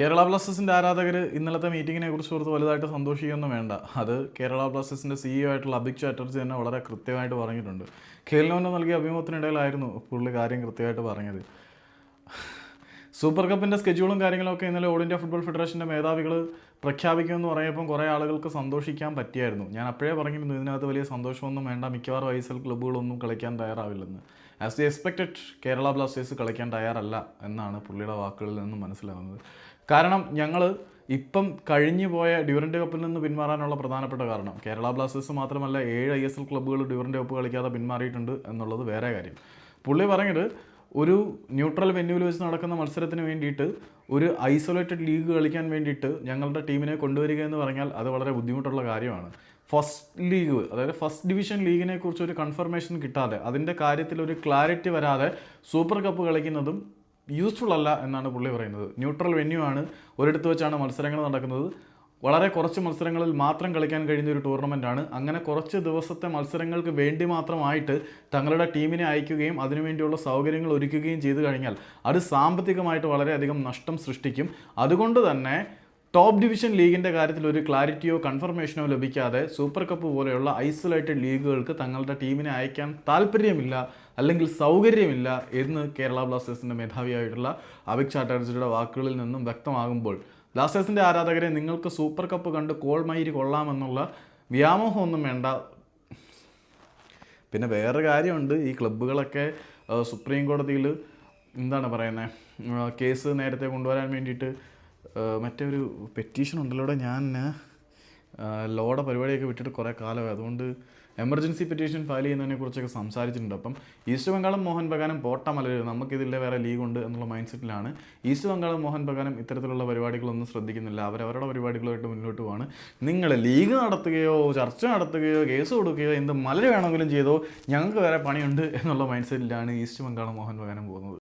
കേരള ബ്ലാസ്റ്റേഴ്സിന്റെ ആരാധകർ ഇന്നലത്തെ മീറ്റിങ്ങിനെ കുറിച്ച് ഓർത്ത് വലുതായിട്ട് സന്തോഷിക്കൊന്നും വേണ്ട. അത് കേരള ബ്ലാസ്റ്റേഴ്സിന്റെ സിഇഒ ആയിട്ടുള്ള അഭിക് ചാറ്റർജി തന്നെ വളരെ കൃത്യമായിട്ട് പറഞ്ഞിട്ടുണ്ട്. ഖേലിനോന് നൽകിയ അഭിമുഖത്തിനിടയിലായിരുന്നു പുള്ളി കാര്യം കൃത്യമായിട്ട് പറഞ്ഞത്. സൂപ്പർ കപ്പിന്റെ സ്കെഡ്യൂളും കാര്യങ്ങളൊക്കെ ഇന്നലെ ഓൾ ഇന്ത്യ ഫുട്ബോൾ ഫെഡറേഷന്റെ മേധാവികൾ പ്രഖ്യാപിക്കുമെന്ന് പറയുമ്പോൾ കുറേ ആളുകൾക്ക് സന്തോഷിക്കാൻ പറ്റിയായിരുന്നു. ഞാൻ അപ്പോഴേ പറഞ്ഞിരുന്നു ഇതിനകത്ത് വലിയ സന്തോഷമൊന്നും വേണ്ട മിക്കവാറും ഐ എസ് എൽ ക്ലബ്ബുകളൊന്നും കളിക്കാൻ തയ്യാറാവില്ലെന്ന്. As the expected Kerala Blasters കളിക്കാൻ തയ്യാറല്ല എന്നാണ് പുള്ളിയുടെ വാക്കുകളിൽ നിന്ന് മനസ്സിലാകുന്നത് കാരണം ഞങ്ങൾ ഇപ്പം കഴിഞ്ഞു പോയ ഡ്യൂറന്റ് കപ്പിൽ നിന്ന് പിന്മാറാനുള്ള പ്രധാനപ്പെട്ട കാരണം കേരള ബ്ലാസ്റ്റേഴ്സ് മാത്രമല്ല ഏഴ് ഐ എസ് എൽ ക്ലബ്ബുകൾ ഡ്യൂറന്റ് കപ്പ് കളിക്കാതെ പിന്മാറിയിട്ടുണ്ട് എന്നുള്ളത് വേറെ കാര്യം. പുള്ളി പറഞ്ഞത് ഒരു ന്യൂട്രൽ വെന്യൂവിൽ വെച്ച് നടക്കുന്ന മത്സരത്തിന് വേണ്ടിയിട്ട് ഒരു ഐസൊലേറ്റഡ് ലീഗ് കളിക്കാൻ വേണ്ടിയിട്ട് ഞങ്ങളുടെ ടീമിനെ കൊണ്ടുവരിക എന്ന് പറഞ്ഞാൽ അത് വളരെ ബുദ്ധിമുട്ടുള്ള കാര്യമാണ്. ഫസ്റ്റ് ലീഗ് അതായത് ഫസ്റ്റ് ഡിവിഷൻ ലീഗിനെ കുറിച്ച് ഒരു കൺഫർമേഷൻ കിട്ടാതെ അതിന്റെ കാര്യത്തിൽ ഒരു ക്ലാരിറ്റി വരാതെ സൂപ്പർ കപ്പ് കളിക്കുന്നതും യൂസ്ഫുൾ അല്ല എന്നാണ് പുള്ളി പറയുന്നത്. ന്യൂട്രൽ വെന്യൂ ആണ്. ഒരിടത്ത് വെച്ചാണ് മത്സരങ്ങൾ നടക്കുന്നത്. വളരെ കുറച്ച് മത്സരങ്ങളിൽ മാത്രം കളിക്കാൻ കഴിയുന്ന ഒരു ടൂർണമെന്റാണ് അങ്ങനെ കുറച്ച് ദിവസത്തെ മത്സരങ്ങൾക്ക് വേണ്ടി മാത്രമായിട്ട് തങ്ങളുടെ ടീമിനെ അയക്കുകയും അതിനുവേണ്ടിയുള്ള സൗകര്യങ്ങൾ ഒരുക്കുകയും ചെയ്തു കഴിഞ്ഞാൽ അത് സാമ്പത്തികമായിട്ട് വളരെയധികം നഷ്ടം സൃഷ്ടിക്കും. അതുകൊണ്ട് തന്നെ ടോപ്പ് ഡിവിഷൻ ലീഗിന്റെ കാര്യത്തിൽ ഒരു ക്ലാരിറ്റിയോ കൺഫർമേഷനോ ലഭിക്കാതെ സൂപ്പർ കപ്പ് പോലെയുള്ള ഐസൊലേറ്റഡ് ലീഗുകൾക്ക് തങ്ങളുടെ ടീമിനെ അയക്കാൻ താല്പര്യമില്ല അല്ലെങ്കിൽ സൗകര്യമില്ല എന്ന് കേരള ബ്ലാസ്റ്റേഴ്സിന്റെ മേധാവിയായിട്ടുള്ള അഭിക് ചാറ്റർജിയുടെ വാക്കുകളിൽ നിന്നും വ്യക്തമാകുമ്പോൾ ബ്ലാസ്റ്റേഴ്സിന്റെ ആരാധകരെ നിങ്ങൾക്ക് സൂപ്പർ കപ്പ് കണ്ട് കോൾമയിരി കൊള്ളാമെന്നുള്ള വ്യാമോഹമൊന്നും വേണ്ട. പിന്നെ വേറെ കാര്യമുണ്ട്. ഈ ക്ലബ്ബുകളൊക്കെ സുപ്രീം കോടതിയിൽ എന്താണ് പറയുന്നത് കേസ് നേരത്തെ കൊണ്ടുവരാൻ വേണ്ടിയിട്ട് മറ്റേ ഒരു പെറ്റീഷൻ ഉണ്ടല്ലോ ഞാൻ ലോഡ പരിപാടിയൊക്കെ വിട്ടിട്ട് കുറേ കാലമായി. അതുകൊണ്ട് എമർജൻസി പെറ്റീഷൻ ഫയൽ ചെയ്യുന്നതിനെ കുറിച്ചൊക്കെ സംസാരിച്ചിട്ടുണ്ട്. അപ്പം ഈസ്റ്റ് ബംഗാളും മോഹൻ ബഗാനും പോട്ട മലരും നമുക്കിതിലെ വേറെ ലീഗ് ഉണ്ട് എന്നുള്ള മൈൻഡ് സെറ്റിലാണ് ഈസ്റ്റ് ബംഗാളും മോഹൻ ബഗാനും ഇത്തരത്തിലുള്ള പരിപാടികളൊന്നും ശ്രദ്ധിക്കുന്നില്ല. അവരവരുടെ പരിപാടികളുമായിട്ട് മുന്നോട്ട് പോവാണ്. നിങ്ങൾ ലീഗ് നടത്തുകയോ ചർച്ച നടത്തുകയോ കേസ് കൊടുക്കുകയോ എന്ത് മലര് വേണമെങ്കിലും ചെയ്തോ ഞങ്ങൾക്ക് വേറെ പണിയുണ്ട് എന്നുള്ള മൈൻഡ് സെറ്റിലാണ് ഈസ്റ്റ് ബംഗാളും മോഹൻ ബഗാനും പോകുന്നത്.